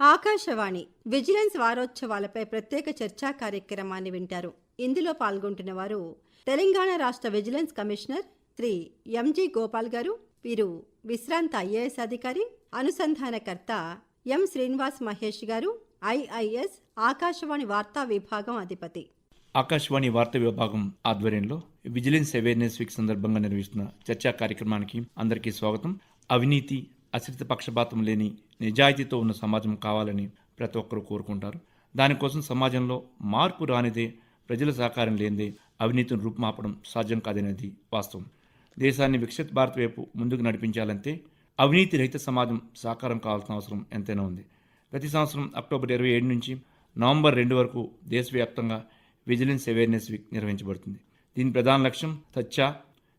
Akashvani vigilance వారోత్సవాలపై ప్రత్యేక చర్చా కార్యక్రమాన్ని వింటారు. ఇందులో పాల్గొంటున్న వారు తెలంగాణ రాష్ట్ర vigilance commissioner Shri MG Gopal garu వీరు విశ్రాంత ఐఏఎస్ అధికారి అనుసంధానకర్త ఎం శ్రీనివాస్ మహేష్ గారు ఐఐఎస్ ఆకాశవాణి వార్తా విభాగం అధిపతి. ఆకాశవాణి వార్తా విభాగం ఆధ్వర్యంలో విజిలెన్స్ అవేర్నెస్ వీక్ సందర్భంగా నిర్వహిస్తున్న చర్చా కార్యక్రమానికి అందరికీ స్వాగతం. అవినీతి అశ్రిత పక్షపాతం లేని నిజాయితీతో ఉన్న సమాజం కావాలని ప్రతి ఒక్కరూ కోరుకుంటారు. దానికోసం సమాజంలో మార్పు రానిదే ప్రజల సహకారం లేనిదే అవినీతిని రూపుమాపడం సాధ్యం కాదనేది వాస్తవం. దేశాన్ని వికసిత భారత్ వైపు ముందుకు నడిపించాలంటే అవినీతి రహిత సమాజం సహకారం కావాల్సిన అవసరం ఎంతైనా ఉంది. ప్రతి సంవత్సరం అక్టోబర్ ఇరవై ఏడు నుంచి నవంబర్ రెండు వరకు దేశవ్యాప్తంగా విజిలెన్స్ అవేర్నెస్ వీక్ నిర్వహించబడుతుంది. దీని ప్రధాన లక్ష్యం సత్య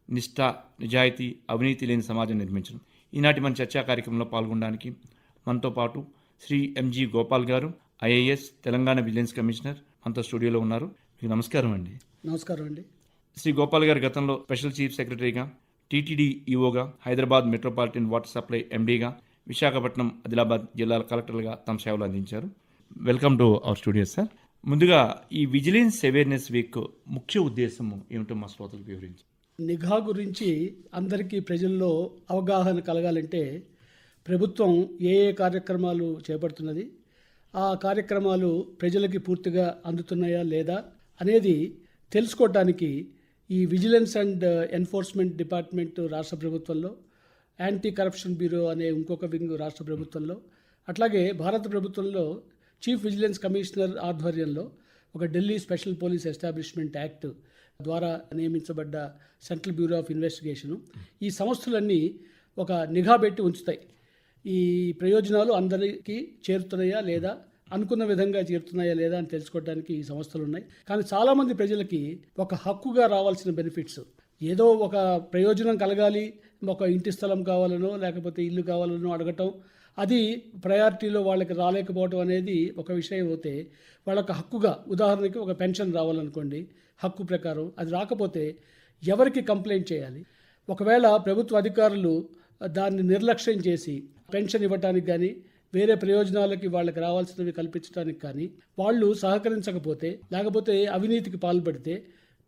నిష్ఠ నిజాయితీ అవినీతి లేని సమాజం నిర్మించడం. ఈనాటి మన చర్చా కార్యక్రమంలో పాల్గొనడానికి మనతో పాటు Shri MG Gopal garu IAS Telangana vigilance commissioner మనతో స్టూడియోలో ఉన్నారు. మీకు నమస్కారం అండి. నమస్కారం అండి. శ్రీ గోపాల్ గారు గతంలో స్పెషల్ చీఫ్ సెక్రటరీగా టీటీడీ ఈఓగా హైదరాబాద్ మెట్రోపాలిటన్ వాటర్ సప్లై ఎండీగా విశాఖపట్నం ఆదిలాబాద్ జిల్లాల కలెక్టర్లుగా తమ సేవలు అందించారు. Welcome to our studio sir. ముందుగా ఈ విజిలెన్స్ అవేర్నెస్ వీక్ ముఖ్య ఉద్దేశం ఏమిటో మా శ్రోతలకు వివరించి. నిఘా గురించి అందరికీ ప్రజల్లో అవగాహన కలగాలంటే ప్రభుత్వం ఏ ఏ కార్యక్రమాలు చేపడుతున్నది ఆ కార్యక్రమాలు ప్రజలకి పూర్తిగా అందుతున్నాయా లేదా అనేది తెలుసుకోవటానికి ఈ విజిలెన్స్ అండ్ ఎన్ఫోర్స్మెంట్ డిపార్ట్మెంట్ రాష్ట్ర ప్రభుత్వంలో యాంటీ కరప్షన్ బ్యూరో అనే ఇంకొక వింగ్ రాష్ట్ర ప్రభుత్వంలో అట్లాగే భారత ప్రభుత్వంలో చీఫ్ విజిలెన్స్ కమిషనర్ ఆధ్వర్యంలో ఒక Delhi special police establishment act ద్వారా నియమించబడ్డ సెంట్రల్ బ్యూరో ఆఫ్ ఇన్వెస్టిగేషను. ఈ సంస్థలన్నీ ఒక నిఘా పెట్టి ఉంచుతాయి. ఈ ప్రయోజనాలు అందరికీ చేరుతున్నాయా లేదా అనుకున్న విధంగా చేరుతున్నాయా లేదా అని తెలుసుకోవడానికి ఈ సంస్థలు ఉన్నాయి కానీ చాలామంది ప్రజలకి ఒక హక్కుగా రావాల్సిన బెనిఫిట్స్. ఏదో ఒక ప్రయోజనం కలగాలి ఒక ఇంటి స్థలం కావాలనో లేకపోతే ఇల్లు కావాలనో అడగటం అది ప్రయారిటీలో వాళ్ళకి రాలేకపోవడం అనేది ఒక విషయం అయితే వాళ్ళకి హక్కుగా ఉదాహరణకి ఒక పెన్షన్ రావాలనుకోండి హక్కు ప్రకారం అది రాకపోతే ఎవరికి కంప్లైంట్ చేయాలి? ఒకవేళ ప్రభుత్వ అధికారులు దాన్ని నిర్లక్ష్యం చేసి పెన్షన్ ఇవ్వటానికి కానీ వేరే ప్రయోజనాలకి వాళ్ళకి రావాల్సినవి కల్పించడానికి కానీ వాళ్ళు సహకరించకపోతే లేకపోతే అవినీతికి పాల్పడితే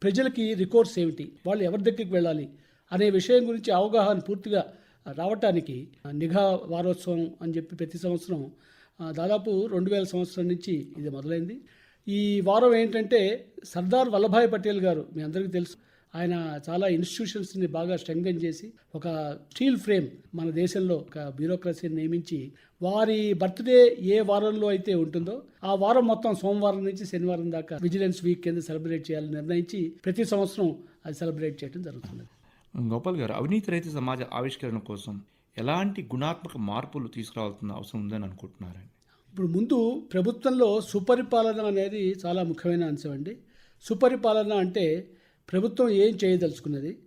ప్రజలకి రికోర్స్ ఏమిటి? వాళ్ళు ఎవరి దగ్గరికి వెళ్ళాలి? అనే విషయం గురించి అవగాహన పూర్తిగా రావటానికి నిఘా వారోత్సవం అని చెప్పి ప్రతి సంవత్సరం దాదాపు రెండు వేల సంవత్సరం నుంచి ఇది మొదలైంది. ఈ వారం ఏంటంటే సర్దార్ వల్లభాయ్ పటేల్ గారు మీ అందరికీ తెలుసు ఆయన చాలా ఇన్స్టిట్యూషన్స్ని బాగా స్ట్రెంగ్థెన్ చేసి ఒక స్టీల్ ఫ్రేమ్ మన దేశంలో ఒక బ్యూరోక్రసీని నియమించి వారి బర్త్డే ఏ వారంలో అయితే ఉంటుందో ఆ వారం మొత్తం సోమవారం నుంచి శనివారం దాకా విజిలెన్స్ వీక్ కింద సెలబ్రేట్ చేయాలని నిర్ణయించి ప్రతి సంవత్సరం అది సెలబ్రేట్ చేయడం జరుగుతుంది. గోపాల్ గారు అవినీతి రహిత సమాజ ఆవిష్కరణ కోసం ఎలాంటి గుణాత్మక మార్పులు తీసుకురావాల్సిన అవసరం ఉందని అనుకుంటున్నారండి? ఇప్పుడు ముందు ప్రభుత్వంలో సుపరిపాలన అనేది చాలా ముఖ్యమైన అంశం అండి. సుపరిపాలన అంటే ప్రభుత్వం ఏం చేయదలుచుకున్నది?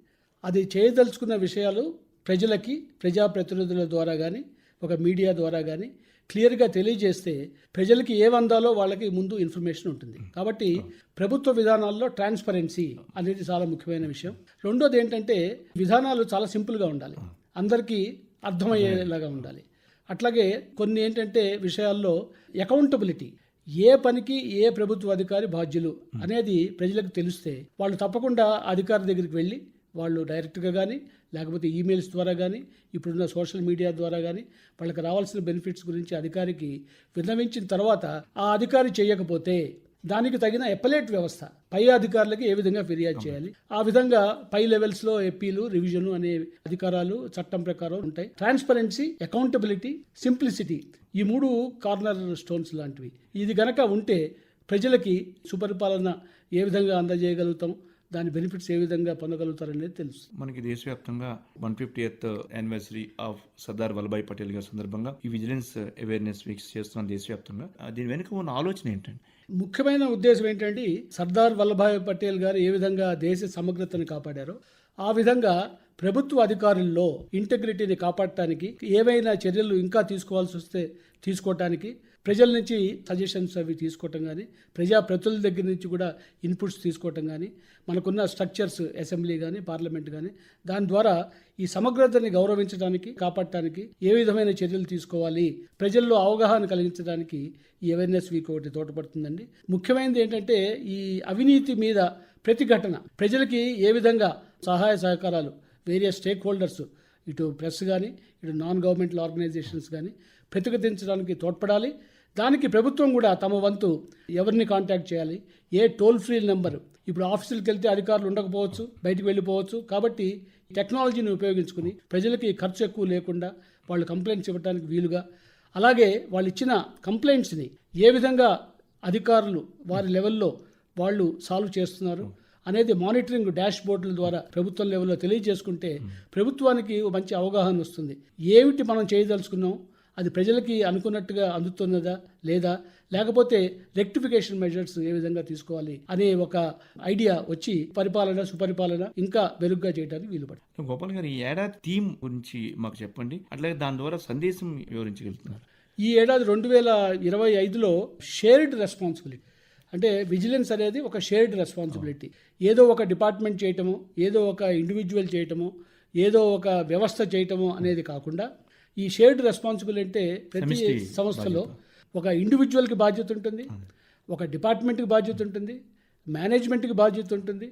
అది చేయదలుచుకున్న విషయాలు ప్రజలకి ప్రజాప్రతినిధుల ద్వారా కానీ ఒక మీడియా ద్వారా కానీ క్లియర్గా తెలియజేస్తే ప్రజలకి ఏమందాలో అందాలో వాళ్ళకి ముందు ఇన్ఫర్మేషన్ ఉంటుంది. కాబట్టి ప్రభుత్వ విధానాల్లో ట్రాన్స్పరెన్సీ అనేది చాలా ముఖ్యమైన విషయం. రెండోది ఏంటంటే విధానాలు చాలా సింపుల్గా ఉండాలి. అందరికీ అర్థమయ్యేలాగా ఉండాలి. అట్లాగే కొన్ని ఏంటంటే విషయాల్లో అకౌంటబిలిటీ ఏ పనికి ఏ ప్రభుత్వ అధికారి బాధ్యులు అనేది ప్రజలకు తెలిస్తే వాళ్ళు తప్పకుండా అధికారి దగ్గరికి వెళ్ళి వాళ్ళు డైరెక్ట్గా కానీ లేకపోతే ఈమెయిల్స్ ద్వారా కానీ ఇప్పుడున్న సోషల్ మీడియా ద్వారా కానీ వాళ్ళకి రావాల్సిన బెనిఫిట్స్ గురించి అధికారికి విన్నవించిన తర్వాత ఆ అధికారి చేయకపోతే దానికి తగిన ఎప్పలేట్ వ్యవస్థ. పై అధికారులకి ఏ విధంగా ఫిర్యాదు చేయాలి? ఆ విధంగా పై లెవెల్స్లో ఎప్పీలు రివిజన్ అనే అధికారాలు చట్టం ప్రకారం ఉంటాయి. ట్రాన్స్పరెన్సీ అకౌంటబిలిటీ సింప్లిసిటీ ఈ మూడు కార్నర్ స్టోన్స్ లాంటివి. ఇది గనక ఉంటే ప్రజలకి సుపరిపాలన ఏ విధంగా అందజేయగలుగుతాం? దాని బెనిఫిట్స్ ఏ విధంగా పొందగలుగుతారనేది తెలుసు మనకి దేశవ్యాప్తంగా one fifty eighth anniversary of Sardar Vallabhbhai Patel గారి సందర్భంగా ఈ విజిలెన్స్ అవేర్నెస్ వీక్స్ చేస్తున్నాం దేశవ్యాప్తంగా. దీని వెనుక ఉన్న ఆలోచన ఏంటండి ముఖ్యమైన ఉద్దేశం ఏంటంటే సర్దార్ వల్లభాయ్ పటేల్ గారు ఏ విధంగా దేశ సమగ్రతను కాపాడారో ఆ విధంగా ప్రభుత్వ అధికారుల్లో ఇంటగ్రిటీని కాపాడటానికి ఏవైనా చర్యలు ఇంకా తీసుకోవాల్సి వస్తే తీసుకోవటానికి ప్రజల నుంచి సజెషన్స్ అవి తీసుకోవటం కానీ ప్రజా ప్రతినిధుల దగ్గర నుంచి కూడా ఇన్పుట్స్ తీసుకోవటం కానీ మనకున్న స్ట్రక్చర్స్ అసెంబ్లీ కానీ పార్లమెంట్ కానీ దాని ద్వారా ఈ సమగ్రతని గౌరవించడానికి కాపాడటానికి ఏ విధమైన చర్యలు తీసుకోవాలి ప్రజల్లో అవగాహన కలిగించడానికి ఈ అవేర్నెస్ వీక్ ఒకటి తోడ్పడుతుందండి. ముఖ్యమైనది ఏంటంటే ఈ అవినీతి మీద ప్రతిఘటన ప్రజలకి ఏ విధంగా సహాయ సహకారాలు వేరియస్ స్టేక్ హోల్డర్స్ ఇటు ప్రెస్ కానీ ఇటు నాన్ గవర్నమెంటల్ ఆర్గనైజేషన్స్ కానీ ప్రతిఘటించడానికి తోడ్పడాలి దానికి ప్రభుత్వం కూడా తమ వంతు ఎవరిని కాంటాక్ట్ చేయాలి? ఏ టోల్ ఫ్రీ నెంబర్ ఇప్పుడు ఆఫీసులకు వెళ్తే అధికారులు ఉండకపోవచ్చు బయటికి వెళ్ళిపోవచ్చు. కాబట్టి టెక్నాలజీని ఉపయోగించుకుని ప్రజలకి ఖర్చు ఎక్కువ లేకుండా వాళ్ళు కంప్లైంట్స్ ఇవ్వడానికి వీలుగా అలాగే వాళ్ళు ఇచ్చిన కంప్లైంట్స్ని ఏ విధంగా అధికారులు వారి లెవెల్లో వాళ్ళు సాల్వ్ చేస్తున్నారు అనేది మానిటరింగ్ డాష్ బోర్డుల ద్వారా ప్రభుత్వం లెవెల్లో తెలియజేసుకుంటే ప్రభుత్వానికి మంచి అవగాహన వస్తుంది. ఏమిటి మనం చేయదలుచుకున్నాం? అది ప్రజలకి అనుకున్నట్టుగా అందుతున్నదా లేదా? లేకపోతే రెక్టిఫికేషన్ మెజర్స్ ఏ విధంగా తీసుకోవాలి అనే ఒక ఐడియా వచ్చి పరిపాలన సుపరిపాలన ఇంకా మెరుగ్గా చేయడానికి వీలు పడుతుంది గోపాల్ గారు ఈ ఏడాది థీమ్ గురించి మాకు చెప్పండి. అట్లాగే దాని ద్వారా సందేశం వివరించగలుగుతున్నారు. ఈ ఏడాది రెండు వేల ఇరవై ఐదులో షేర్డ్ రెస్పాన్సిబిలిటీ అంటే విజిలెన్స్ అనేది ఒక షేర్డ్ రెస్పాన్సిబిలిటీ ఏదో ఒక డిపార్ట్మెంట్ చేయటము ఏదో ఒక ఇండివిజువల్ చేయటము ఏదో ఒక వ్యవస్థ చేయటము అనేది కాకుండా ఈ షేర్డ్ రెస్పాన్సిబిలిటీ అంటే ప్రతి సంస్థలో ఒక ఇండివిజువల్కి బాధ్యత ఉంటుంది ఒక డిపార్ట్మెంట్కి బాధ్యత ఉంటుంది మేనేజ్మెంట్కి బాధ్యత ఉంటుంది.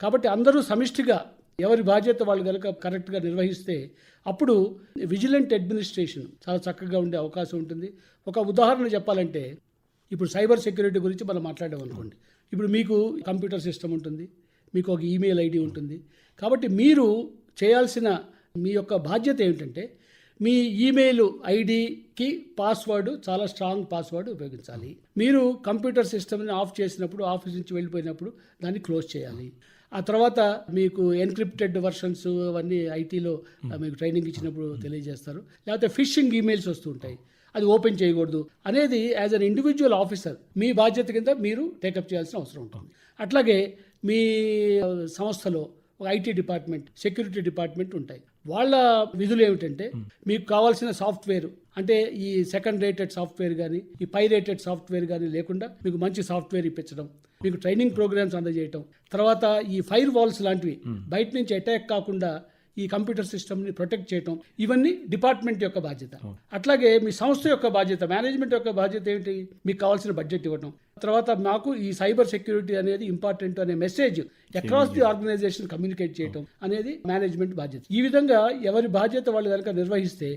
కాబట్టి అందరూ సమిష్టిగా ఎవరి బాధ్యత వాళ్ళు కనుక కరెక్ట్గా నిర్వహిస్తే అప్పుడు విజిలెంట్ అడ్మినిస్ట్రేషన్ చాలా చక్కగా ఉండే అవకాశం ఉంటుంది. ఒక ఉదాహరణ చెప్పాలంటే ఇప్పుడు సైబర్ సెక్యూరిటీ గురించి మనం మాట్లాడాం అనుకోండి ఇప్పుడు మీకు కంప్యూటర్ సిస్టమ్ ఉంటుంది మీకు ఒక ఈమెయిల్ ఐడి ఉంటుంది. కాబట్టి మీరు చేయాల్సిన మీ యొక్క బాధ్యత ఏమిటంటే మీ ఈమెయిల్ ఐడికి పాస్వర్డ్ చాలా స్ట్రాంగ్ పాస్వర్డ్ ఉపయోగించాలి. మీరు కంప్యూటర్ సిస్టమ్ని ఆఫ్ చేసినప్పుడు ఆఫీస్ నుంచి వెళ్ళిపోయినప్పుడు దాన్ని క్లోజ్ చేయాలి. ఆ తర్వాత మీకు ఎన్క్రిప్టెడ్ వర్షన్స్ అవన్నీ ఐటీలో మీకు ట్రైనింగ్ ఇచ్చినప్పుడు తెలియజేస్తారు. లేకపోతే ఫిషింగ్ ఈమెయిల్స్ వస్తుంటాయి అది ఓపెన్ చేయకూడదు. అనేది యాజ్ అన్ ఇండివిజువల్ ఆఫీసర్ మీ బాధ్యత కింద మీరు టేకప్ చేయాల్సిన అవసరం ఉంటుంది. అట్లాగే మీ సంస్థలో ఒక ఐటీ డిపార్ట్మెంట్ సెక్యూరిటీ డిపార్ట్మెంట్ ఉంటాయి. వాళ్ళ విధులు ఏమిటంటే మీకు కావాల్సిన సాఫ్ట్వేర్ అంటే ఈ సెకండ్ రేటెడ్ సాఫ్ట్వేర్ కానీ ఈ పై రేటెడ్ సాఫ్ట్వేర్ కానీ లేకుండా మీకు మంచి సాఫ్ట్వేర్ ఇప్పించడం మీకు ట్రైనింగ్ ప్రోగ్రామ్స్ అందజేయటం తర్వాత ఈ ఫైర్ వాల్స్ లాంటివి బయట నుంచి అటాక్ కాకుండా ఈ కంప్యూటర్ సిస్టమ్ని ప్రొటెక్ట్ చేయటం ఇవన్నీ డిపార్ట్మెంట్ యొక్క బాధ్యత. అట్లాగే మీ సంస్థ యొక్క బాధ్యత మేనేజ్మెంట్ యొక్క బాధ్యత ఏంటి? మీకు కావాల్సిన బడ్జెట్ ఇవ్వటం. తర్వాత మాకు ఈ సైబర్ సెక్యూరిటీ అనేది ఇంపార్టెంట్ అనే message across the organization communicate చేయటం అనేది మేనేజ్మెంట్ బాధ్యత. ఈ విధంగా ఎవరి బాధ్యత వాళ్ళు కనుక నిర్వహిస్తే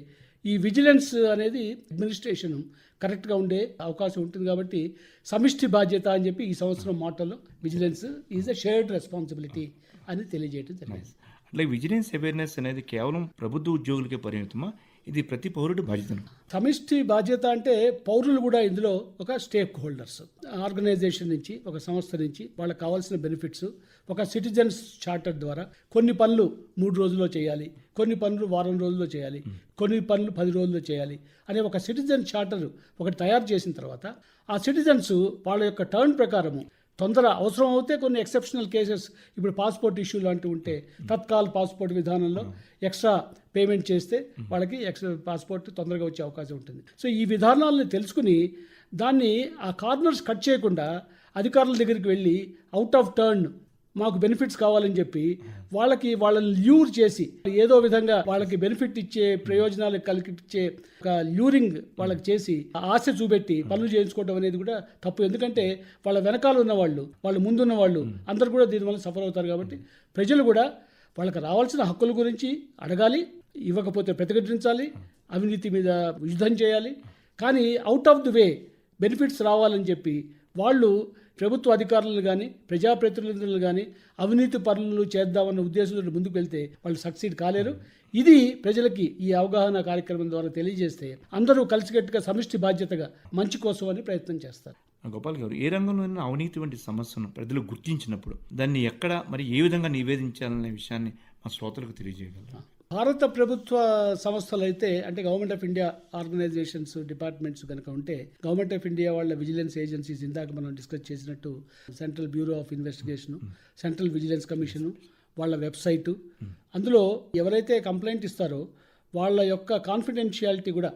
ఈ విజిలెన్స్ అనేది అడ్మినిస్ట్రేషన్ కరెక్ట్గా ఉండే అవకాశం ఉంటుంది కాబట్టి సమిష్టి బాధ్యత అని చెప్పి ఈ సంవత్సరం మాటల్లో vigilance is a shared responsibility అని తెలియజేయడం జరిగింది. అట్లాగే విజిలెన్స్ అవేర్నెస్ అనేది కేవలం ప్రభుత్వ ఉద్యోగులకే పరిమితమా? ఇది ప్రతి పౌరుడి బాధ్యతను? సమిష్టి బాధ్యత అంటే పౌరులు కూడా ఇందులో ఒక స్టేక్ హోల్డర్స్. ఆర్గనైజేషన్ నుంచి ఒక సంస్థ నుంచి వాళ్ళకి కావాల్సిన బెనిఫిట్స్ ఒక సిటిజన్స్ చార్టర్ ద్వారా కొన్ని పనులు మూడు రోజుల్లో చేయాలి కొన్ని పనులు వారం రోజుల్లో చేయాలి కొన్ని పనులు పది రోజుల్లో చేయాలి అనే ఒక సిటిజన్ చార్టర్ ఒకటి తయారు చేసిన తర్వాత ఆ సిటిజన్స్ వాళ్ళ యొక్క టర్న్ ప్రకారము తొందర అవసరం అవుతే కొన్ని ఎక్సెప్షనల్ కేసెస్ ఇప్పుడు పాస్పోర్ట్ ఇష్యూ లాంటివి ఉంటే తత్కాల్ పాస్పోర్ట్ విధానంలో ఎక్స్ట్రా పేమెంట్ చేస్తే వాళ్ళకి ఎక్స్ట్రా పాస్పోర్ట్ తొందరగా వచ్చే అవకాశం ఉంటుంది. సో ఈ విధానాలను తెలుసుకుని దాన్ని ఆ కార్నర్స్ కట్ చేయకుండా అధికారుల దగ్గరికి వెళ్ళి అవుట్ ఆఫ్ టర్న్ మాకు బెనిఫిట్స్ కావాలని చెప్పి వాళ్ళకి వాళ్ళని ల్యూర్ చేసి ఏదో విధంగా వాళ్ళకి బెనిఫిట్ ఇచ్చే ప్రయోజనాలు కలిగించే ఒక ల్యూరింగ్ వాళ్ళకి చేసి ఆశ చూపెట్టి పనులు చేయించుకోవడం అనేది కూడా తప్పు. ఎందుకంటే వాళ్ళ వెనకాల ఉన్న వాళ్ళు వాళ్ళ ముందున్న వాళ్ళు అందరు కూడా దీనివల్ల సఫర్ అవుతారు కాబట్టి ప్రజలు కూడా వాళ్ళకి రావాల్సిన హక్కుల గురించి అడగాలి ఇవ్వకపోతే ప్రతిఘటించాలి అవినీతి మీద యుద్ధం చేయాలి. కానీ out of the way benefits రావాలని చెప్పి వాళ్ళు ప్రభుత్వ అధికారులు కానీ ప్రజాప్రతినిధులు కానీ అవినీతి పనులు చేద్దామన్న ఉద్దేశంతో ముందుకు వెళ్తే వాళ్ళు సక్సీడ్ కాలేరు. ఇది ప్రజలకి ఈ అవగాహన కార్యక్రమం ద్వారా తెలియజేస్తే అందరూ కలిసికట్టుగా సమిష్టి బాధ్యతగా మంచి కోసం అని ప్రయత్నం చేస్తారు. గోపాల్ గారు ఏ రంగంలోనైనా అవినీతి వంటి సమస్యను ప్రజలు గుర్తించినప్పుడు దాన్ని ఎక్కడ మరి ఏ విధంగా నివేదించాలనే విషయాన్ని మా శ్రోతలకు తెలియజేయగలరు? భారత ప్రభుత్వ సంస్థలు అయితే అంటే government of India organizations departments కనుక ఉంటే గవర్నమెంట్ ఆఫ్ ఇండియా వాళ్ళ విజిలెన్స్ ఏజెన్సీస్ ఇందాక మనం డిస్కస్ చేసినట్టు central bureau of investigation central vigilance commission వాళ్ళ వెబ్సైటు అందులో ఎవరైతే కంప్లైంట్ ఇస్తారో వాళ్ళ యొక్క కాన్ఫిడెన్షియాలిటీ కూడా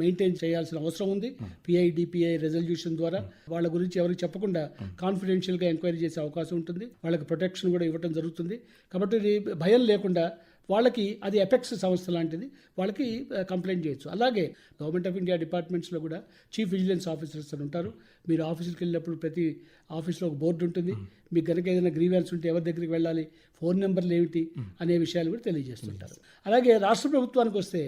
మెయింటైన్ చేయాల్సిన అవసరం ఉంది. పిఐ డిపిఐ రెజల్యూషన్ ద్వారా. వాళ్ళ గురించి ఎవరికి చెప్పకుండా కాన్ఫిడెన్షియల్గా ఎంక్వైరీ చేసే అవకాశం ఉంటుంది. వాళ్ళకి ప్రొటెక్షన్ కూడా ఇవ్వడం జరుగుతుంది. కాబట్టి భయం లేకుండా వాళ్ళకి అది ఎపెక్స్ సంస్థ లాంటిది వాళ్ళకి కంప్లైంట్ చేయొచ్చు. అలాగే గవర్నమెంట్ ఆఫ్ ఇండియా డిపార్ట్మెంట్స్లో కూడా చీఫ్ విజిలెన్స్ ఆఫీసర్స్ అని ఉంటారు. మీరు ఆఫీసులకు వెళ్ళినప్పుడు ప్రతి ఆఫీస్లో ఒక బోర్డు ఉంటుంది. మీకు కనుక ఏదైనా గ్రీవెన్స్ ఉంటే ఎవరి దగ్గరికి వెళ్ళాలి ఫోన్ నెంబర్లు ఏమిటి అనే విషయాలు కూడా తెలియజేస్తుంటారు. అలాగే రాష్ట్ర ప్రభుత్వానికి వస్తే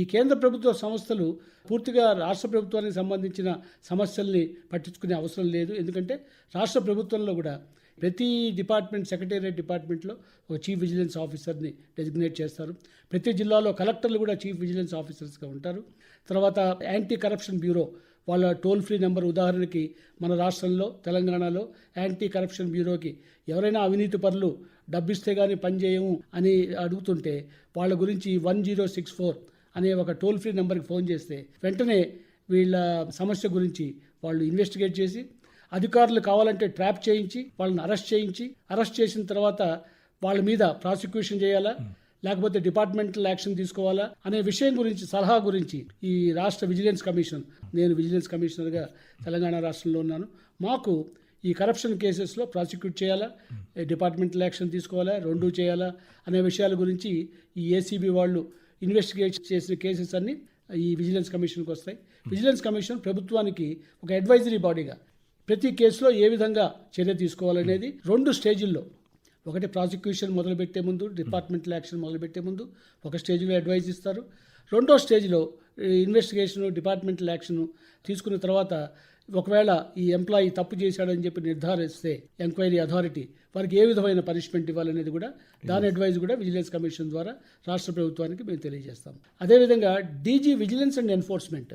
ఈ కేంద్ర ప్రభుత్వ సంస్థలు పూర్తిగా రాష్ట్ర ప్రభుత్వానికి సంబంధించిన సమస్యల్ని పట్టించుకునే అవసరం లేదు. ఎందుకంటే రాష్ట్ర ప్రభుత్వంలో కూడా ప్రతి డిపార్ట్మెంట్ సెక్రటేరియట్ డిపార్ట్మెంట్లో ఒక చీఫ్ విజిలెన్స్ ఆఫీసర్ని డెసిగ్నేట్ చేస్తారు. ప్రతి జిల్లాలో కలెక్టర్లు కూడా చీఫ్ విజిలెన్స్ ఆఫీసర్స్గా ఉంటారు. తర్వాత యాంటీ కరప్షన్ బ్యూరో వాళ్ళ టోల్ ఫ్రీ నెంబర్ ఉదాహరణకి మన రాష్ట్రంలో తెలంగాణలో యాంటీ కరప్షన్ బ్యూరోకి ఎవరైనా అవినీతి పరులు డబ్బిస్తే కానీ పనిచేయము అని అడుగుతుంటే వాళ్ళ గురించి వన్ జీరో సిక్స్ ఫోర్ అనే ఒక టోల్ ఫ్రీ నెంబర్కి ఫోన్ చేస్తే వెంటనే వీళ్ళ సమస్య గురించి వాళ్ళు ఇన్వెస్టిగేట్ చేసి అధికారులు కావాలంటే ట్రాప్ చేయించి వాళ్ళని అరెస్ట్ చేయించి అరెస్ట్ చేసిన తర్వాత వాళ్ళ మీద ప్రాసిక్యూషన్ చేయాలా? లేకపోతే డిపార్ట్మెంటల్ యాక్షన్ తీసుకోవాలా? అనే విషయం గురించి సలహా గురించి ఈ రాష్ట్ర విజిలెన్స్ కమిషన్ నేను విజిలెన్స్ కమిషనర్గా తెలంగాణ రాష్ట్రంలో ఉన్నాను. మాకు ఈ కరప్షన్ కేసెస్లో ప్రాసిక్యూట్ చేయాలా? డిపార్ట్మెంటల్ యాక్షన్ తీసుకోవాలా? రెండు చేయాలా? అనే విషయాల గురించి ఈ ఏసీబీ వాళ్ళు ఇన్వెస్టిగేట్ చేసిన కేసెస్ అన్నీ ఈ విజిలెన్స్ కమిషన్కి వస్తాయి. విజిలెన్స్ కమిషన్ ప్రభుత్వానికి ఒక అడ్వైజరీ బాడీగా ప్రతి కేసులో ఏ విధంగా చర్య తీసుకోవాలనేది రెండు స్టేజిల్లో. ఒకటి ప్రాసిక్యూషన్ మొదలుపెట్టే ముందు డిపార్ట్మెంటల్ యాక్షన్ మొదలుపెట్టే ముందు ఒక స్టేజ్లో అడ్వైజ్ ఇస్తారు. రెండో స్టేజ్లో ఇన్వెస్టిగేషన్ డిపార్ట్మెంటల్ యాక్షన్ తీసుకున్న తర్వాత ఒకవేళ ఈ ఎంప్లాయీ తప్పు చేశాడని చెప్పి నిర్ధారిస్తే ఎంక్వైరీ అథారిటీ వారికి ఏ విధమైన పనిష్మెంట్ ఇవ్వాలనేది కూడా దాని అడ్వైజ్ కూడా విజిలెన్స్ కమిషన్ ద్వారా రాష్ట్ర ప్రభుత్వానికి మేము తెలియజేస్తాం. అదేవిధంగా డీజీ విజిలెన్స్ అండ్ ఎన్ఫోర్స్మెంట్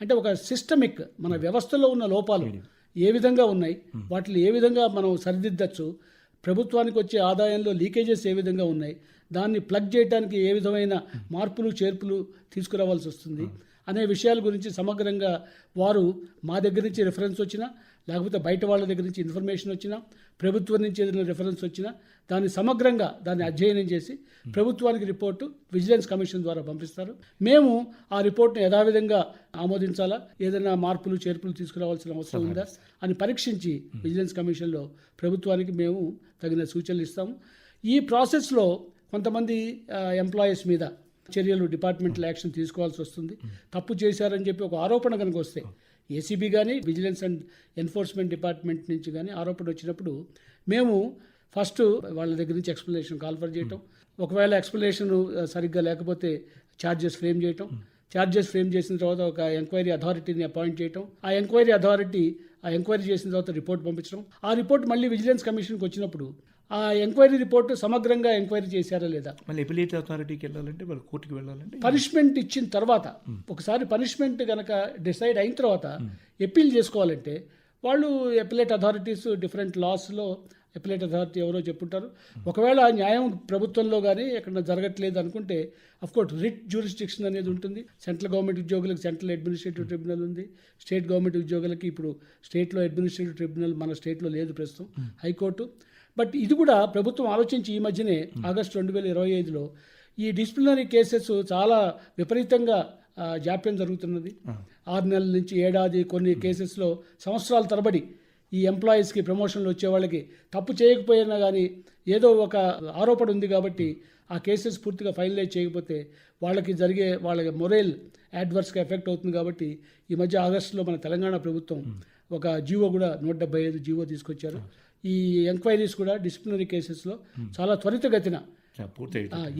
అంటే ఒక సిస్టమిక్ మన వ్యవస్థలో ఉన్న లోపాలు ఏ విధంగా ఉన్నాయి? వాటిని ఏ విధంగా మనం సరిదిద్దచ్చు? ప్రభుత్వానికి వచ్చే ఆదాయంలో లీకేజెస్ ఏ విధంగా ఉన్నాయి? దాన్ని ప్లగ్ చేయడానికి ఏ విధమైన మార్పులు చేర్పులు తీసుకురావాల్సి వస్తుంది? అనే విషయాల గురించి సమగ్రంగా వారు మా దగ్గర నుంచి రిఫరెన్స్ వచ్చినా లేకపోతే బయట వాళ్ళ దగ్గర నుంచి ఇన్ఫర్మేషన్ వచ్చినా ప్రభుత్వం నుంచి ఏదైనా రిఫరెన్స్ వచ్చినా దాన్ని సమగ్రంగా దాన్ని అధ్యయనం చేసి ప్రభుత్వానికి రిపోర్టు విజిలెన్స్ కమిషన్ ద్వారా పంపిస్తారు. మేము ఆ రిపోర్ట్ను యథావిధంగా ఆమోదించాలా? ఏదైనా మార్పులు చేర్పులు తీసుకురావాల్సిన అవసరం ఉందా? అని పరీక్షించి విజిలెన్స్ కమిషన్లో ప్రభుత్వానికి మేము తగిన సూచనలు ఇస్తాము. ఈ ప్రాసెస్లో కొంతమంది ఎంప్లాయీస్ మీద చర్యలు డిపార్ట్మెంటల్ యాక్షన్ తీసుకోవాల్సి వస్తుంది. తప్పు చేశారని చెప్పి ఒక ఆరోపణ కనుక వస్తే ఏసీబీ కానీ విజిలెన్స్ అండ్ ఎన్ఫోర్స్మెంట్ డిపార్ట్మెంట్ నుంచి కానీ ఆరోపణ వచ్చినప్పుడు మేము ఫస్ట్ వాళ్ళ దగ్గర నుంచి ఎక్స్ప్లెనేషన్ కాల్ఫర్ చేయటం. ఒకవేళ ఎక్స్ప్లెనేషన్ సరిగ్గా లేకపోతే ఛార్జెస్ ఫ్రేమ్ చేయటం. ఛార్జెస్ ఫ్రేమ్ చేసిన తర్వాత ఒక ఎంక్వైరీ అథారిటీని అపాయింట్ చేయటం. ఆ ఎంక్వైరీ అథారిటీ ఆ ఎంక్వైరీ చేసిన తర్వాత రిపోర్ట్ పంపించడం ఆ రిపోర్ట్ మళ్ళీ విజిలెన్స్ కమిషన్కి వచ్చినప్పుడు ఆ ఎంక్వైరీ రిపోర్టు సమగ్రంగా ఎంక్వైరీ చేశారా లేదా? మళ్ళీ ఎపిలేట్ అథారిటీకి వెళ్ళాలంటే వాళ్ళు కోర్టుకి వెళ్ళాలంటే పనిష్మెంట్ ఇచ్చిన తర్వాత ఒకసారి పనిష్మెంట్ కనుక డిసైడ్ అయిన తర్వాత అప్పీల్ చేసుకోవాలంటే వాళ్ళు ఎపిలేట్ అథారిటీస్ డిఫరెంట్ లాస్లో ఎపిలేట్ అథారిటీ ఎవరో చెప్పుంటారు. ఒకవేళ న్యాయం ప్రభుత్వంలో కానీ ఎక్కడ జరగట్లేదు అనుకుంటే కోర్స్ రిట్ జ్యూరిస్డిక్షన్ అనేది ఉంటుంది. సెంట్రల్ గవర్నమెంట్ ఉద్యోగులకు సెంట్రల్ అడ్మినిస్ట్రేటివ్ ట్రిబ్యునల్ ఉంది. స్టేట్ గవర్నమెంట్ ఉద్యోగులకి ఇప్పుడు స్టేట్లో అడ్మినిస్ట్రేటివ్ ట్రిబ్యునల్ మన స్టేట్లో లేదు ప్రస్తుతం. హైకోర్టు. బట్ ఇది కూడా ప్రభుత్వం ఆలోచించి ఈ మధ్యనే ఆగస్టు రెండు వేల ఇరవై ఐదులో ఈ డిసిప్లినరీ కేసెస్ చాలా విపరీతంగా జాప్యం జరుగుతున్నది. ఆరు నెలల నుంచి ఏడాది కొన్ని కేసెస్లో సంవత్సరాల తరబడి ఈ ఎంప్లాయీస్కి ప్రమోషన్లు వచ్చే వాళ్ళకి తప్పు చేయకపోయినా కానీ ఏదో ఒక ఆరోపణ ఉంది కాబట్టి ఆ కేసెస్ పూర్తిగా ఫైనలైజ్ చేయకపోతే వాళ్ళకి జరిగే వాళ్ళకి మొరైల్ యాడ్వర్స్గా ఎఫెక్ట్ అవుతుంది కాబట్టి ఈ మధ్య ఆగస్టులో మన తెలంగాణ ప్రభుత్వం ఒక జీవో కూడా నూట డెబ్బై ఐదు జీవో తీసుకొచ్చారు. ఈ ఎంక్వైరీస్ కూడా డిసిప్లినరీ కేసెస్లో చాలా త్వరితగతిన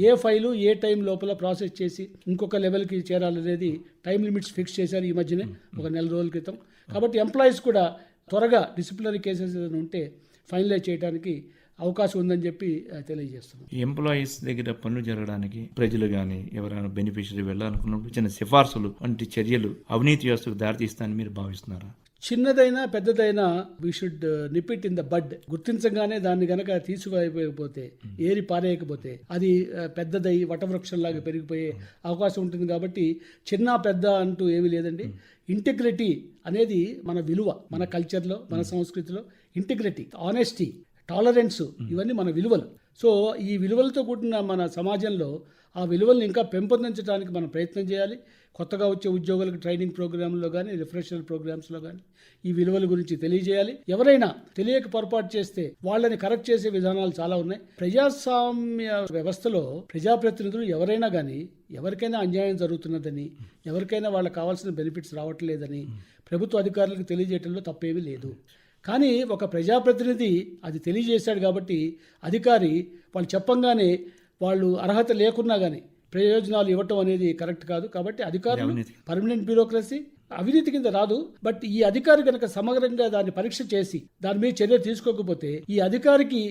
ఏ ఫైలు ఏ టైం లోపల ప్రాసెస్ చేసి ఇంకొక లెవెల్కి చేరాలనేది టైం లిమిట్స్ ఫిక్స్ చేశారు ఈ మధ్యనే ఒక నెల రోజుల క్రితం. కాబట్టి ఎంప్లాయీస్ కూడా త్వరగా డిసిప్లినరీ కేసెస్ ఏదైనా ఉంటే ఫైనలైజ్ చేయడానికి అవకాశం ఉందని చెప్పి తెలియజేస్తున్నాం. ఎంప్లాయీస్ దగ్గర పనులు జరగడానికి ప్రజలు కానీ ఎవరైనా బెనిఫిషరీ వెళ్ళాలనుకున్నప్పుడు చిన్న సిఫార్సులు వంటి చర్యలు అవినీతి వ్యవస్థకు దారితీస్తాయని మీరు భావిస్తున్నారా? చిన్నదైనా పెద్దదైనా we should nip it in the bud గుర్తించగానే దాన్ని గనక తీసివేయకపోతే ఏరి పారేయకపోతే అది ఆ, పెద్దదై వటవృక్షంలాగా పెరిగిపోయే అవకాశం ఉంటుంది కాబట్టి చిన్న పెద్ద అంటూ ఏమీ లేదండి. ఇంటిగ్రిటీ అనేది మన విలువ మన కల్చర్లో మన సంస్కృతిలో ఇంటిగ్రిటీ ఆనెస్టీ టాలరెన్స్ ఇవన్నీ మన విలువలు. సో ఈ విలువలతో కూడిన మన సమాజంలో ఆ విలువలను ఇంకా పెంపొందించడానికి మనం ప్రయత్నం చేయాలి. కొత్తగా వచ్చే ఉద్యోగులకు ట్రైనింగ్ ప్రోగ్రాంలో కానీ రిఫ్రెషనల్ ప్రోగ్రామ్స్లో కానీ ఈ విలువల గురించి తెలియజేయాలి. ఎవరైనా తెలియక పొరపాటు చేస్తే వాళ్ళని కరెక్ట్ చేసే విధానాలు చాలా ఉన్నాయి. ప్రజాస్వామ్య వ్యవస్థలో ప్రజాప్రతినిధులు ఎవరైనా కానీ ఎవరికైనా అన్యాయం జరుగుతున్నదని ఎవరికైనా వాళ్ళకి కావాల్సిన బెనిఫిట్స్ రావట్లేదని ప్రభుత్వ అధికారులకు తెలియజేయడంలో తప్పేమీ లేదు. కానీ ఒక ప్రజాప్రతినిధి అది తెలియజేశాడు కాబట్టి అధికారి వాళ్ళు చెప్పంగానే వాళ్ళు అర్హత లేకున్నా కానీ ప్రయోజనాలు ఇవ్వటం అనేది కరెక్ట్ కాదు. కాబట్టి అధికారులు. పర్మనెంట్ బ్యూరోక్రసీ అవినీతి కింద రాదు. బట్ ఈ అధికారి కనుక సమగ్రంగా దాన్ని పరీక్ష చేసి దాని మీద చర్య తీసుకోకపోతే ఈ అధికారికి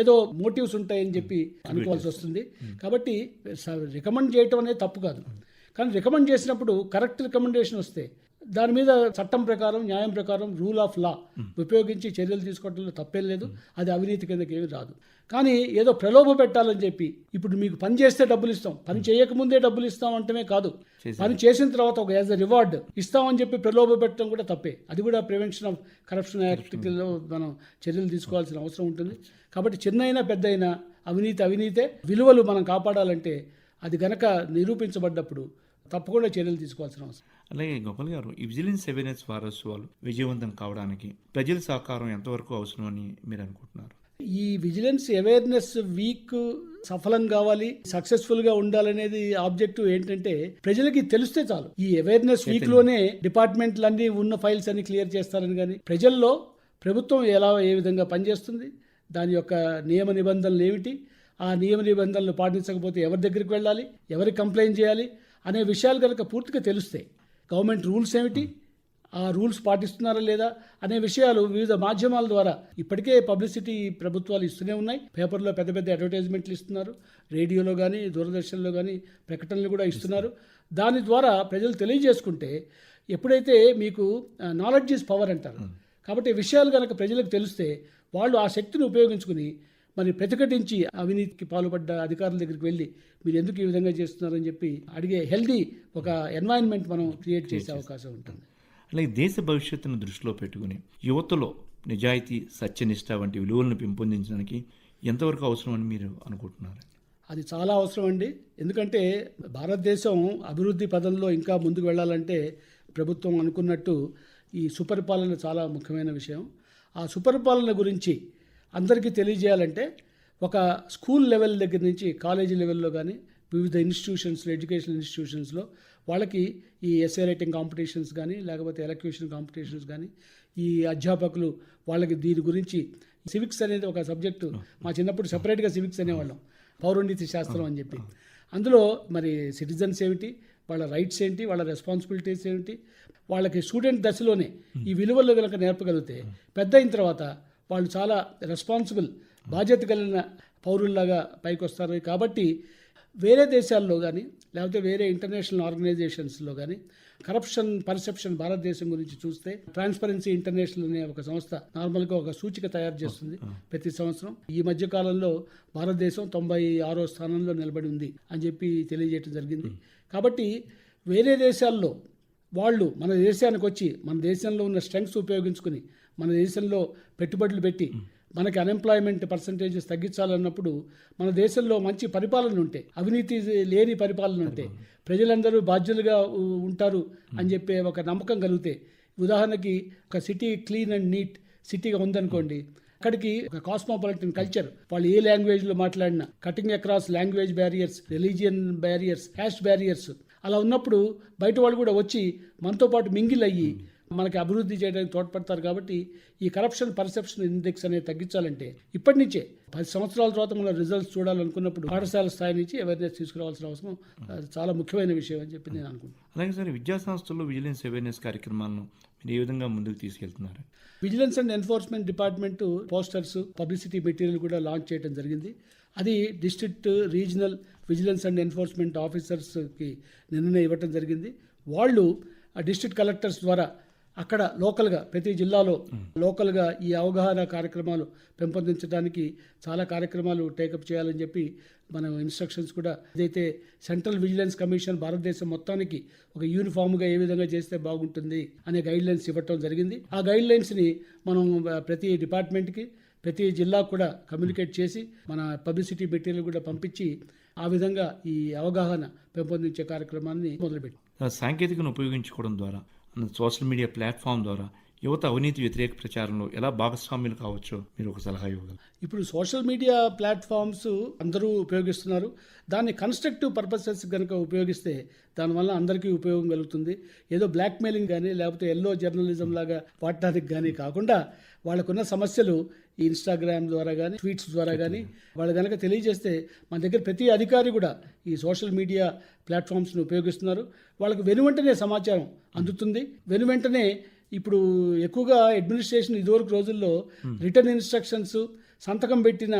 ఏదో మోటివ్స్ ఉంటాయని చెప్పి అనుకోవాల్సి వస్తుంది. కాబట్టి రికమెండ్ చేయటం అనేది తప్పు కాదు. కానీ రికమెండ్ చేసినప్పుడు కరెక్ట్ రికమెండేషన్ వస్తే దాని మీద చట్టం ప్రకారం న్యాయం ప్రకారం రూల్ ఆఫ్ లా ఉపయోగించి చర్యలు తీసుకోవడంలో తప్పేం లేదు. అది అవినీతి కిందకి ఏమీ రాదు. కానీ ఏదో ప్రలోభ పెట్టాలని చెప్పి ఇప్పుడు మీకు పని చేస్తే డబ్బులు ఇస్తాం. పని చేయకముందే డబ్బులు ఇస్తాం అంటమే కాదు. పని చేసిన తర్వాత ఒక యాజ్ అ రివార్డ్ ఇస్తామని చెప్పి ప్రలోభ పెట్టడం కూడా తప్పే. అది కూడా ప్రివెన్షన్ ఆఫ్ కరప్షన్ యాక్ట్ కింద మనం చర్యలు తీసుకోవాల్సిన అవసరం ఉంటుంది. కాబట్టి చిన్నైనా పెద్దయినా అవినీతి అవినీతే విలువలు మనం కాపాడాలంటే అది గనక నిరూపించబడ్డప్పుడు తప్పకుండా చర్యలు తీసుకోవాల్సిన అవసరం. అలాగే గోపాల్ గారు ఈ విజిలెన్స్ అవేర్నెస్ వారోత్సవాలు విజయవంతం కావడానికి ప్రజల సహకారం ఎంతవరకు అవసరం అని మీరు అనుకుంటున్నారు? ఈ విజిలెన్స్ అవేర్నెస్ వీక్ సఫలం కావాలి సక్సెస్ఫుల్గా ఉండాలనేది ఆబ్జెక్టివ్ ఏంటంటే ప్రజలకి తెలిస్తే చాలు. ఈ అవేర్నెస్ వీక్లోనే డిపార్ట్మెంట్లన్నీ ఉన్న ఫైల్స్ అన్ని క్లియర్ చేస్తారని కానీ ప్రజల్లో ప్రభుత్వం ఎలా ఏ విధంగా పనిచేస్తుంది దాని యొక్క నియమ నిబంధనలు ఏమిటి ఆ నియమ నిబంధనలు పాటించకపోతే ఎవరి దగ్గరికి వెళ్ళాలి ఎవరికి కంప్లైంట్ చేయాలి అనే విషయాలు కనుక పూర్తిగా తెలుస్తాయి గవర్నమెంట్ రూల్స్ ఏమిటి? ఆ రూల్స్ పాటిస్తున్నారా లేదా? అనే విషయాలు వివిధ మాధ్యమాల ద్వారా ఇప్పటికే పబ్లిసిటీ ప్రభుత్వాలు ఇస్తూనే ఉన్నాయి. పేపర్లో పెద్ద పెద్ద అడ్వర్టైజ్మెంట్లు ఇస్తున్నారు. రేడియోలో కానీ దూరదర్శన్లో కానీ ప్రకటనలు కూడా ఇస్తున్నారు. దాని ద్వారా ప్రజలు తెలియజేసుకుంటే ఎప్పుడైతే మీకు నాలెడ్జ్ ఈజ్ పవర్ అంటారు. కాబట్టి విషయాలు కనుక ప్రజలకు తెలిస్తే వాళ్ళు ఆ శక్తిని ఉపయోగించుకుని మరి ప్రతిఘటించి అవినీతికి పాల్పడ్డ అధికారుల దగ్గరికి వెళ్ళి మీరు ఎందుకు ఈ విధంగా చేస్తున్నారని చెప్పి అడిగే హెల్దీ ఒక ఎన్వైరన్మెంట్ మనం క్రియేట్ చేసే అవకాశం ఉంటుంది. అలాగే దేశ భవిష్యత్తును దృష్టిలో పెట్టుకుని యువతలో నిజాయితీ సత్యనిష్ట వంటి విలువలను పెంపొందించడానికి ఎంతవరకు అవసరం అని మీరు అనుకుంటున్నారు? అది చాలా అవసరం అండి. ఎందుకంటే భారతదేశం అభివృద్ధి పదంలో ఇంకా ముందుకు వెళ్ళాలంటే ప్రభుత్వం అనుకున్నట్టు ఈ సుపరిపాలన చాలా ముఖ్యమైన విషయం. ఆ సుపరిపాలన గురించి అందరికీ తెలియజేయాలంటే ఒక స్కూల్ లెవెల్ దగ్గర నుంచి కాలేజీ లెవెల్లో కానీ వివిధ ఇన్స్టిట్యూషన్స్లో ఎడ్యుకేషనల్ ఇన్స్టిట్యూషన్స్లో వాళ్ళకి ఈ ఎస్ఏ రైటింగ్ కాంపిటీషన్స్ కానీ లేకపోతే ఎలక్యూషన్ కాంపిటీషన్స్ కానీ ఈ అధ్యాపకులు వాళ్ళకి దీని గురించి సివిక్స్ అనేది ఒక సబ్జెక్టు. మా చిన్నప్పుడు సపరేట్గా సివిక్స్ అనేవాళ్ళం పౌరోన్నతి శాస్త్రం అని చెప్పి. అందులో మరి సిటిజన్స్ ఏమిటి వాళ్ళ రైట్స్ ఏంటి వాళ్ళ రెస్పాన్సిబిలిటీస్ ఏమిటి వాళ్ళకి స్టూడెంట్ దశలోనే ఈ విలువలు కనుక నేర్పగలిగితే పెద్ద అయిన తర్వాత వాళ్ళు చాలా రెస్పాన్సిబుల్ బాధ్యత కలిగిన పౌరుల్లాగా పైకి వస్తారు కాబట్టి వేరే దేశాల్లో కానీ లేకపోతే వేరే ఇంటర్నేషనల్ ఆర్గనైజేషన్స్లో కానీ కరప్షన్ పర్సెప్షన్ భారతదేశం గురించి చూస్తే ట్రాన్స్పరెన్సీ ఇంటర్నేషనల్ అనే ఒక సంస్థ నార్మల్గా ఒక సూచిక తయారు చేస్తుంది ప్రతి సంవత్సరం. ఈ మధ్య కాలంలో భారతదేశం తొంభై ఆరో స్థానంలో నిలబడి ఉంది అని చెప్పి తెలియజేయడం జరిగింది. కాబట్టి వేరే దేశాల్లో వాళ్ళు మన దేశానికి వచ్చి మన దేశంలో ఉన్న స్ట్రెంగ్స్ ఉపయోగించుకుని మన దేశంలో పెట్టుబడులు పెట్టి మనకి అన్ఎంప్లాయ్మెంట్ పర్సంటేజెస్ తగ్గించాలన్నప్పుడు మన దేశంలో మంచి పరిపాలన ఉంటే అవినీతి లేని పరిపాలన ఉంటే ప్రజలందరూ బాధ్యులుగా ఉంటారు అని చెప్పే ఒక నమ్మకం కలిగితే ఉదాహరణకి ఒక సిటీ క్లీన్ అండ్ నీట్ సిటీగా ఉందనుకోండి అక్కడికి ఒక కాస్మోపాలిటన్ కల్చర్ వాళ్ళు ఏ లాంగ్వేజ్లో మాట్లాడినా cutting across language barriers religion barriers caste barriers అలా ఉన్నప్పుడు బయట వాళ్ళు కూడా వచ్చి మనతో పాటు మింగిల్ అయ్యి మనకి అభివృద్ధి చేయడానికి తోడ్పడతారు కాబట్టి ఈ కరప్షన్ పర్సెప్షన్ ఇండెక్స్ అనేది తగ్గించాలంటే ఇప్పటి నుంచే పది సంవత్సరాల తర్వాత మనం రిజల్ట్స్ చూడాలనుకున్నప్పుడు పాఠశాల స్థాయి నుంచి అవేర్నెస్ తీసుకురావాల్సిన అవసరం చాలా ముఖ్యమైన విషయం అని చెప్పి నేను అనుకుంటున్నాను. అలాగే సార్ విద్యా సంస్థల్లో విజిలెన్స్ అవేర్నెస్ కార్యక్రమాలను మీరు ఏ విధంగా ముందుకు తీసుకెళ్తున్నారు? Vigilance and enforcement department posters publicity material కూడా లాంచ్ చేయడం జరిగింది. అది district regional vigilance and enforcement ఆఫీసర్స్కి నిన్న ఇవ్వటం జరిగింది. వాళ్ళు ఆ డిస్ట్రిక్ట్ కలెక్టర్స్ ద్వారా అక్కడ లోకల్గా ప్రతి జిల్లాలో లోకల్గా ఈ అవగాహన కార్యక్రమాలు పెంపొందించడానికి చాలా కార్యక్రమాలు టేకప్ చేయాలని చెప్పి మనం ఇన్స్ట్రక్షన్స్ కూడా ఏదైతే సెంట్రల్ విజిలెన్స్ కమిషన్ భారతదేశం మొత్తానికి ఒక యూనిఫామ్గా ఏ విధంగా చేస్తే బాగుంటుంది అనే గైడ్ లైన్స్ ఇవ్వటం జరిగింది. ఆ గైడ్ లైన్స్ని మనం ప్రతి డిపార్ట్మెంట్కి ప్రతి జిల్లా కూడా కమ్యూనికేట్ చేసి మన పబ్లిసిటీ మెటీరియల్ కూడా పంపించి ఆ విధంగా ఈ అవగాహన పెంపొందించే కార్యక్రమాన్ని మొదలుపెట్టి. సాంకేతికను ఉపయోగించుకోవడం ద్వారా మన సోషల్ మీడియా ప్లాట్ఫామ్ ద్వారా యువత అవినీతి వ్యతిరేక ప్రచారంలో ఎలా భాగస్వామ్యులు కావచ్చో మీరు ఒక సలహా ఇవ్వగలరు. ఇప్పుడు సోషల్ మీడియా ప్లాట్ఫామ్స్ అందరూ ఉపయోగిస్తున్నారు. దాన్ని కన్స్ట్రక్టివ్ పర్పసెస్ కనుక ఉపయోగిస్తే దానివల్ల అందరికీ ఉపయోగం కలుగుతుంది. ఏదో బ్లాక్మెయిలింగ్ కానీ లేకపోతే ఎల్లో జర్నలిజం లాగా వాడటానికి కానీ కాకుండా వాళ్ళకున్న సమస్యలు ఇన్స్టాగ్రామ్ ద్వారా కానీ ట్వీట్స్ ద్వారా కానీ వాళ్ళు కనుక తెలియజేస్తే మన దగ్గర ప్రతి అధికారి కూడా ఈ సోషల్ మీడియా ప్లాట్ఫామ్స్ని ఉపయోగిస్తున్నారు. వాళ్ళకు వెనువెంటనే సమాచారం అందుతుంది. వెనువెంటనే ఇప్పుడు ఎక్కువగా అడ్మినిస్ట్రేషన్ ఇదివరకు రోజుల్లో రిటర్న్ ఇన్స్ట్రక్షన్స్ సంతకం పెట్టిన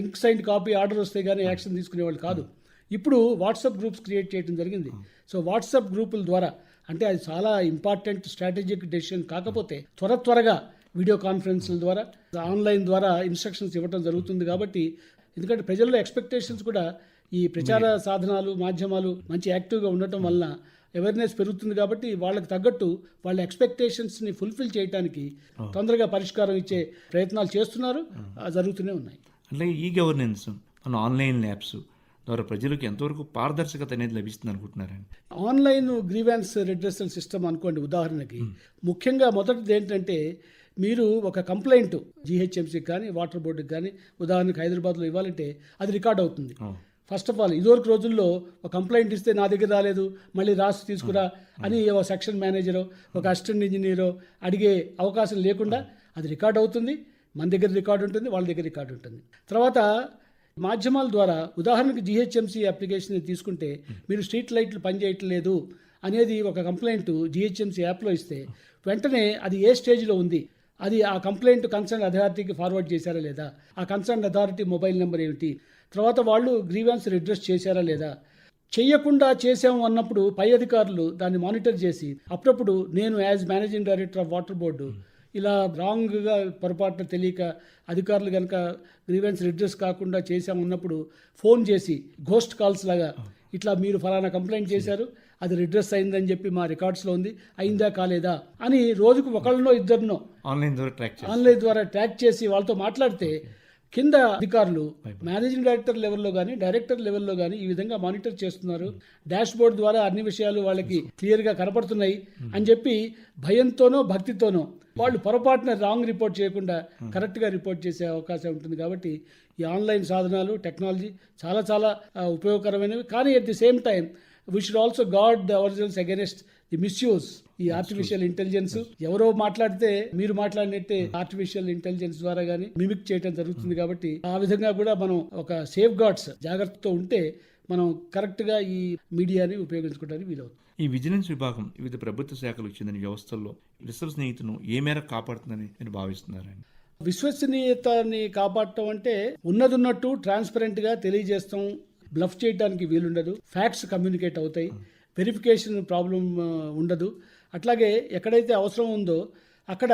ఇంక్ సైన్ కాపీ ఆర్డర్ వస్తే కానీ యాక్షన్ తీసుకునేవాళ్ళు కాదు. ఇప్పుడు వాట్సాప్ గ్రూప్స్ క్రియేట్ చేయడం జరిగింది. సో వాట్సాప్ గ్రూపుల ద్వారా అంటే అది చాలా ఇంపార్టెంట్ స్ట్రాటజిక్ డెసిషన్ కాకపోతే త్వర త్వరగా వీడియో కాన్ఫరెన్స్ల ద్వారా ఆన్లైన్ ద్వారా ఇన్స్ట్రక్షన్స్ ఇవ్వడం జరుగుతుంది కాబట్టి ఎందుకంటే ప్రజల్లో ఎక్స్పెక్టేషన్స్ కూడా ఈ ప్రచార సాధనాలు మాధ్యమాలు మంచి యాక్టివ్గా ఉండటం వలన అవేర్నెస్ పెరుగుతుంది కాబట్టి వాళ్ళకి తగ్గట్టు వాళ్ళ ఎక్స్పెక్టేషన్స్ని ఫుల్ఫిల్ చేయడానికి తొందరగా పరిష్కారం ఇచ్చే ప్రయత్నాలు చేస్తున్నారు. జరుగుతూనే ఉన్నాయి. అట్లాగే ఈ గవర్నెన్స్ మన ఆన్లైన్ ల్యాబ్స్ ద్వారా ప్రజలకు ఎంతవరకు పారదర్శకత అనేది లభిస్తుంది అనుకుంటున్నారండి? ఆన్లైన్ గ్రీవాన్స్ రెడ్రెసల్ సిస్టమ్ అనుకోండి ఉదాహరణకి. ముఖ్యంగా మొదటిది ఏంటంటే మీరు ఒక కంప్లైంట్ జీహెచ్ఎంసీకి కానీ వాటర్ బోర్డుకి కానీ ఉదాహరణకి హైదరాబాద్లో ఇవ్వాలంటే అది రికార్డ్ అవుతుంది. ఫస్ట్ ఆఫ్ ఆల్ ఇదివరకు రోజుల్లో ఒక కంప్లైంట్ ఇస్తే నా దగ్గర రాలేదు మళ్ళీ రాసి తీసుకురా అని ఒక సెక్షన్ మేనేజరో ఒక అసిస్టెంట్ ఇంజనీరో అడిగే అవకాశం లేకుండా అది రికార్డ్ అవుతుంది. మన దగ్గర రికార్డు ఉంటుంది వాళ్ళ దగ్గర రికార్డు ఉంటుంది. తర్వాత మాధ్యమాల ద్వారా ఉదాహరణకు జిహెచ్ఎంసీ అప్లికేషన్ తీసుకుంటే మీరు స్ట్రీట్ లైట్లు పనిచేయట్లేదు అనేది ఒక కంప్లైంట్ జిహెచ్ఎంసీ యాప్లో ఇస్తే వెంటనే అది ఏ స్టేజ్లో ఉంది? అది ఆ కంప్లైంట్ కన్సర్న్ అథారిటీకి ఫార్వర్డ్ చేశారా లేదా? ఆ కన్సర్న్ అథారిటీ మొబైల్ నెంబర్ ఏమిటి? తర్వాత వాళ్ళు గ్రీవెన్స్ రిడ్రెస్ చేశారా లేదా? చెయ్యకుండా చేసాము అన్నప్పుడు పై అధికారులు దాన్ని మానిటర్ చేసి అప్పుడప్పుడు నేను as managing director of water board ఇలా రాంగ్గా పొరపాటున తెలియక అధికారులు కనుక గ్రీవెన్స్ రిడ్రెస్ కాకుండా చేసామన్నప్పుడు ఫోన్ చేసి ఘోస్ట్ కాల్స్ లాగా ఇట్లా మీరు ఫలానా కంప్లైంట్ చేశారు అది రిడ్రెస్ అయిందని చెప్పి మా రికార్డ్స్లో ఉంది. అయిందా కాలేదా అని రోజుకు ఒకళ్ళనో ఇద్దరినో ఆన్లైన్ ద్వారా ట్రాక్ ఆన్లైన్ ద్వారా ట్రాక్ చేసి వాళ్ళతో మాట్లాడితే కింద అధికారులు మేనేజింగ్ డైరెక్టర్ లెవెల్లో కానీ డైరెక్టర్ లెవెల్లో కానీ ఈ విధంగా మానిటర్ చేస్తున్నారు. డాష్ బోర్డ్ ద్వారా అన్ని విషయాలు వాళ్ళకి క్లియర్గా కనపడుతున్నాయి అని చెప్పి భయంతోనో భక్తితోనో వాళ్ళు పొరపాటున రాంగ్ రిపోర్ట్ చేయకుండా కరెక్ట్గా రిపోర్ట్ చేసే అవకాశం ఉంటుంది కాబట్టి ఈ ఆన్లైన్ సాధనాలు టెక్నాలజీ చాలా చాలా ఉపయోగకరమైనవి. కానీ at the same time we should also guard the originals against the misuse ఈ ఆర్టిఫిషియల్ ఇంటెలిజెన్స్ ఎవరో మాట్లాడితే మీరు మాట్లాడినట్టే ఆర్టిఫిషియల్ ఇంటెలిజెన్స్ ద్వారా కానీ మిమిక్ చేయడం జరుగుతుంది కాబట్టి ఆ విధంగా కూడా మనం ఒక సేఫ్ గార్డ్స్ జాగ్రత్తతో ఉంటే మనం కరెక్ట్గా ఈ మీడియాని ఉపయోగించుకోవడానికి వీలవుతుంది. ఈ విజిలెన్స్ విభాగం వివిధ ప్రభుత్వ శాఖలకు చెందిన వ్యవస్థల్లో విశ్వసనీయతను ఏ మేర కాపాడుతుందని మీరు భావిస్తున్నారండి? విశ్వసనీయతని కాపాడటం అంటే ఉన్నది ఉన్నట్టు ట్రాన్స్పరెంట్గా తెలియజేస్తాం బ్లఫ్ చేయడానికి వీలుండదు ఫ్యాక్ట్స్ కమ్యూనికేట్ అవుతాయి వెరిఫికేషన్ ప్రాబ్లం ఉండదు. అట్లాగే ఎక్కడైతే అవసరం ఉందో అక్కడ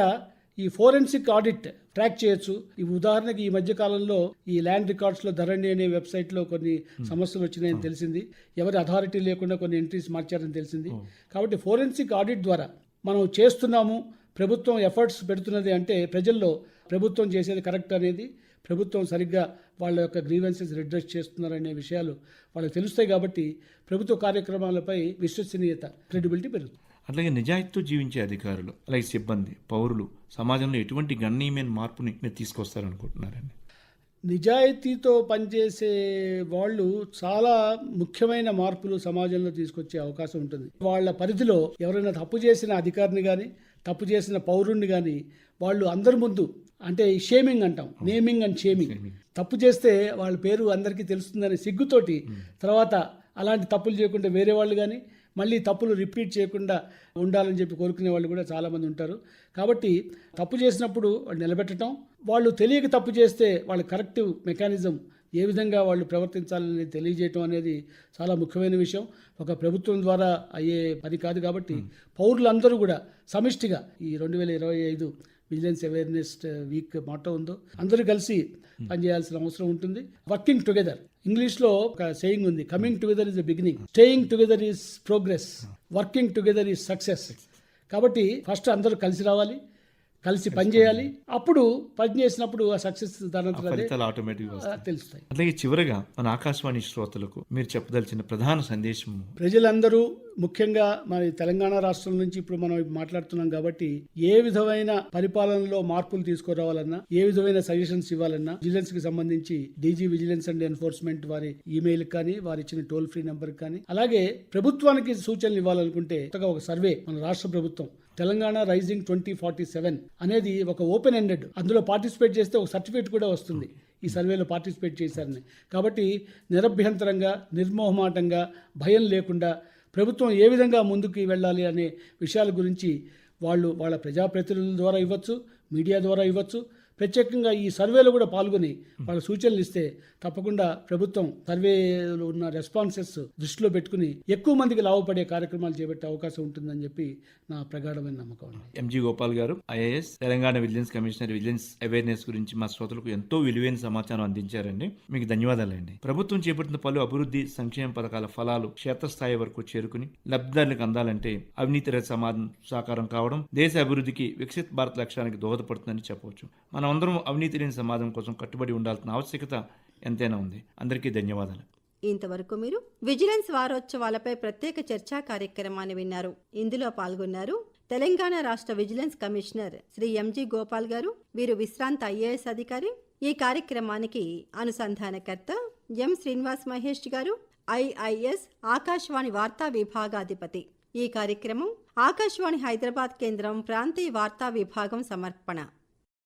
ఈ ఫోరెన్సిక్ ఆడిట్ ట్రాక్ చేయొచ్చు. ఈ ఉదాహరణకి ఈ మధ్య కాలంలో ఈ ల్యాండ్ రికార్డ్స్లో ధరణి అనే వెబ్సైట్లో కొన్ని సమస్యలు వచ్చినాయని తెలిసింది. ఎవరి అథారిటీ లేకుండా కొన్ని ఎంట్రీస్ మార్చారని తెలిసింది. కాబట్టి ఫోరెన్సిక్ ఆడిట్ ద్వారా మనం చేస్తున్నాము ప్రభుత్వం ఎఫర్ట్స్ పెడుతున్నది అంటే ప్రజల్లో ప్రభుత్వం చేసేది కరెక్ట్ అనేది ప్రభుత్వం సరిగ్గా వాళ్ళ యొక్క గ్రీవెన్సెస్ రిడ్రెస్ చేస్తున్నారనే విషయాలు వాళ్ళకి తెలుస్తాయి కాబట్టి ప్రభుత్వ కార్యక్రమాలపై విశ్వసనీయత క్రెడిబిలిటీ పెరుగుతుంది. అట్లాగే నిజాయితీతో జీవించే అధికారులు అలాగే సిబ్బంది పౌరులు సమాజంలో ఎటువంటి గణనీయమైన మార్పుని మీరు తీసుకొస్తారనుకుంటున్నారండి? నిజాయితీతో పనిచేసే వాళ్ళు చాలా ముఖ్యమైన మార్పులు సమాజంలో తీసుకొచ్చే అవకాశం ఉంటుంది. వాళ్ళ పరిధిలో ఎవరైనా తప్పు చేసిన అధికారిని కానీ తప్పు చేసిన పౌరుణ్ణి కానీ వాళ్ళు అందరి ముందు అంటే షేమింగ్ అంటాం నేమింగ్ అండ్ షేమింగ్. తప్పు చేస్తే వాళ్ళ పేరు అందరికీ తెలుస్తుందనే సిగ్గుతోటి తర్వాత అలాంటి తప్పులు చేయకుండా వేరే వాళ్ళు కానీ మళ్ళీ తప్పులు రిపీట్ చేయకుండా ఉండాలని చెప్పి కోరుకునే వాళ్ళు కూడా చాలామంది ఉంటారు. కాబట్టి తప్పు చేసినప్పుడు వాళ్ళు నిలబెట్టడం వాళ్ళు తెలియక తప్పు చేస్తే వాళ్ళ కరెక్టివ్ మెకానిజం ఏ విధంగా వాళ్ళు ప్రవర్తించాలని తెలియజేయటం అనేది చాలా ముఖ్యమైన విషయం. ఒక ప్రభుత్వం ద్వారా అయ్యే పని కాదు కాబట్టి పౌరులందరూ కూడా సమిష్టిగా ఈ రెండు వేల ఇరవై ఐదు vigilance awareness uh, week motto ఉందో అందరూ కలిసి పనిచేయాల్సిన అవసరం ఉంటుంది. Working together. ఇంగ్లీష్లో ఒక సేయింగ్ ఉంది coming together is the beginning staying together is progress working together is success కాబట్టి ఫస్ట్ అందరూ కలిసి రావాలి. కలిసి పనిచేయాలి అప్పుడు పని చేసినప్పుడు ఆ సక్సెస్ ఫలితాలు ఆటోమేటిక్గా తెలుస్తాయి. అట్లాగే చివరగా మన ఆకాశవాణి శ్రోతలకు మీరు చెప్పదలిచిన ప్రధాన సందేశం. ప్రజలందరూ ముఖ్యంగా మరి తెలంగాణ రాష్ట్రం నుంచి ఇప్పుడు మనం మాట్లాడుతున్నాం కాబట్టి ఏ విధమైన పరిపాలనలో మార్పులు తీసుకురావాలన్నా ఏ విధమైన సజెషన్స్ ఇవ్వాలన్నా విజిలెన్స్కి సంబంధించి డీజీ విజిలెన్స్ అండ్ ఎన్ఫోర్స్మెంట్ వారి ఈమెయిల్ కానీ వారి ఇచ్చిన టోల్ ఫ్రీ నెంబర్ కానీ అలాగే ప్రభుత్వానికి సూచనలు ఇవ్వాలనుకుంటే ఒక సర్వే మన రాష్ట్ర ప్రభుత్వం Telangana rising twenty forty seven అనేది ఒక ఓపెన్ ఎండెడ్. అందులో పార్టిసిపేట్ చేస్తే ఒక సర్టిఫికేట్ కూడా వస్తుంది. ఈ సర్వేలో పార్టిసిపేట్ చేశారని. కాబట్టి నిరభ్యంతరంగా నిర్మోహమాటంగా భయం లేకుండా ప్రభుత్వం ఏ విధంగా ముందుకు వెళ్ళాలి అనే విషయాల గురించి వాళ్ళు వాళ్ళ ప్రజాప్రతినిధుల ద్వారా ఇవ్వచ్చు మీడియా ద్వారా ఇవ్వచ్చు ప్రత్యేకంగా ఈ సర్వేలో కూడా పాల్గొని వాళ్ళ సూచనలు ఇస్తే తప్పకుండా ప్రభుత్వం సర్వేలో ఉన్న రెస్పాన్సెస్ దృష్టిలో పెట్టుకుని ఎక్కువ మందికి లాభపడే కార్యక్రమాలు చేపట్టే అవకాశం ఉంటుందని చెప్పి నా ప్రగాఢమైన నమ్మకం MG Gopal garu IAS Telangana vigilance commissioner vigilance awareness గురించి మా శ్రోతలకు ఎంతో విలువైన సమాచారం అందించారండి. మీకు ధన్యవాదాలండి. ప్రభుత్వం చేపట్టిన పలు అభివృద్ధి సంక్షేమ పథకాల ఫలాలు క్షేత్రస్థాయి వరకు చేరుకుని లబ్ధిదారులకు అందాలంటే అవినీతి రహిత సమాజం సాకారం కావడం దేశ అభివృద్ధికి వికసిత్ భారత్ లక్ష్యానికి దోహదపడుతుందని చెప్పవచ్చు. మనం మనమందరం అవినీతి లేని సమాజం కోసం కట్టుబడి ఉండాల్సిన ఆవశ్యకత ఎంతైనా ఉంది. అందరికీ ధన్యవాదాలు. ఇంతవరకు మీరు విజిలెన్స్ వారోత్సవాలపై ప్రత్యేక చర్చా కార్యక్రమాన్ని విన్నారు. ఇందులో పాల్గొన్నారు తెలంగాణ రాష్ట్ర vigilance commissioner Shri MG Gopal garu వీరు విశ్రాంత ఐఏఎస్ అధికారి. ఈ కార్యక్రమానికి అనుసంధానకర్త ఎం శ్రీనివాస్ మహేష్ గారు ఐఐఎస్ ఆకాశవాణి వార్తా విభాగాధిపతి. ఈ కార్యక్రమం ఆకాశవాణి హైదరాబాద్ కేంద్రం ప్రాంతీయ వార్తా విభాగం సమర్పణ.